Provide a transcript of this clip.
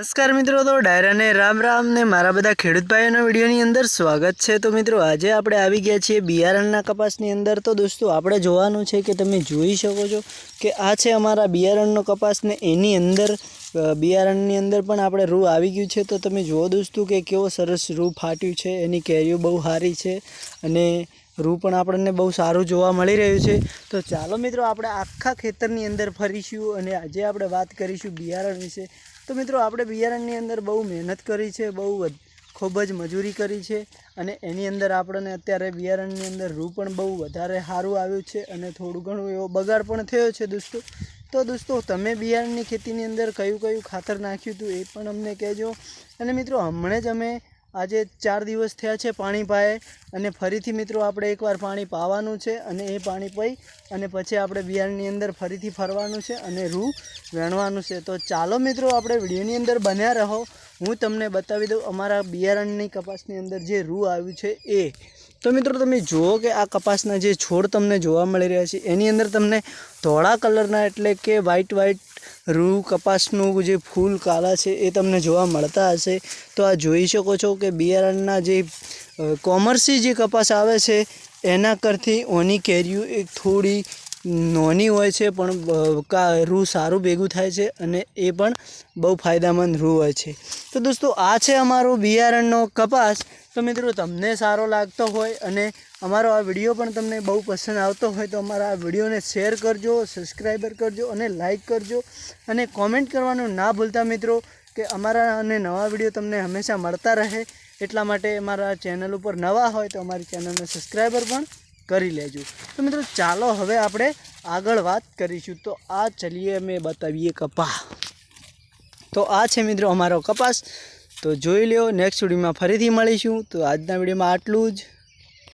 નમસ્કાર મિત્રો, તો ડાયરાને રામ રામ ને મારા બધા ખેડૂત ભાઈઓના વિડીયોની અંદર સ્વાગત છે. તો મિત્રો, આજે આપણે આવી ગયા છીએ બિયારણના કપાસની અંદર. તો દોસ્તો, આપણે જોવાનું છે કે તમે જોઈ શકો છો કે આ છે અમારા બિયારણનો કપાસ ને એની અંદર બિયારણની અંદર પણ આપણે રૂ આવી ગયું છે. તો તમે જુઓ દોસ્તો કે કેવો સરસ રૂ ફાટ્યું છે, એની કેરીઓ બહુ સારી છે અને રૂ પણ આપણને બહુ સારું જોવા મળી રહ્યું છે. તો ચાલો મિત્રો, આપણે આખા ખેતરની અંદર ફરીશું અને આજે આપણે વાત કરીશું બિયારણ વિશે. તો મિત્રો, આપણે બિયારણની અંદર બહુ મહેનત કરી છે, બહુ ખૂબ જ મજૂરી કરી છે અને એની અંદર આપણને અત્યારે બિયારણની અંદર રૂ પણ બહુ વધારે સારું આવ્યું છે અને થોડું ઘણું એવો બગાડ પણ થયો છે દોસ્તો. તો દોસ્તો, તમે બિયારણની ખેતીની અંદર કયું કયું ખાતર નાખ્યું હતું એ પણ અમને કહેજો. અને મિત્રો, હમણાં જ અમે આજે ચાર દિવસ થયા છે પાણી પાએ અને ફરીથી મિત્રો આપણે એકવાર પાણી પાવાનું છે અને એ પાણી પી અને પછી આપણે બિયારણની અંદર ફરીથી ફરવાનું છે અને રૂ વેણવાનું છે. તો ચાલો મિત્રો આપણે વિડીયોની અંદર બન્યા રહો. હું તમને બતાવી દઉં અમારા બિયારણની કપાસની અંદર જે રૂ આવ્યું છે એ. તો મિત્રો તમે જુઓ કે આ કપાસના જે છોડ તમને જોવા મળી રહ્યા છે, એની અંદર તમને ધોળા કલરના એટલે કે વ્હાઈટ વ્હાઈટ રૂ કપાસનું જે ફૂલ કાળા છે એ તમને જોવા મળતા હશે. તો આ જોઈ શકો છો કે બિયારણના જે કોમર્સી જે કપાસ આવે છે, એના કરતી ઓની કેરીઓ એક થોડી નાની હોય છે, પણ રૂ સારું ભેગું થાય છે અને એ પણ બહુ ફાયદામંદ રૂ હોય છે. તો દોસ્તો, આ છે અમારો બિયારણનો કપાસ. તો મિત્રો, તમને સારો લાગતો હોય અને અમારો આ વીડિયો પણ તમને બહુ પસંદ આવતો હોય, તો અમારા આ વિડીયોને શેર કરજો, સબસ્ક્રાઈબર કરજો અને લાઇક કરજો. અને કોમેન્ટ કરવાનું ના ભૂલતા મિત્રો, કે અમારા અને નવા વીડિયો તમને હંમેશા મળતા રહે. એટલા માટે અમારા ચેનલ ઉપર નવા હોય, તો અમારી ચેનલને સબસ્ક્રાઈબર પણ કરી લેજો. તો મિત્રો, ચાલો હવે આપણે આગળ વાત કરીશું. તો આ ચલીએ અમે બતાવીએ કપા તો આ છે મિત્રો અમારો કપાસ. તો જોઈ લ્યો નેક્સ્ટ વિડીયોમાં ફરીથી મળીશું. તો આજના વિડીયોમાં આટલું જ.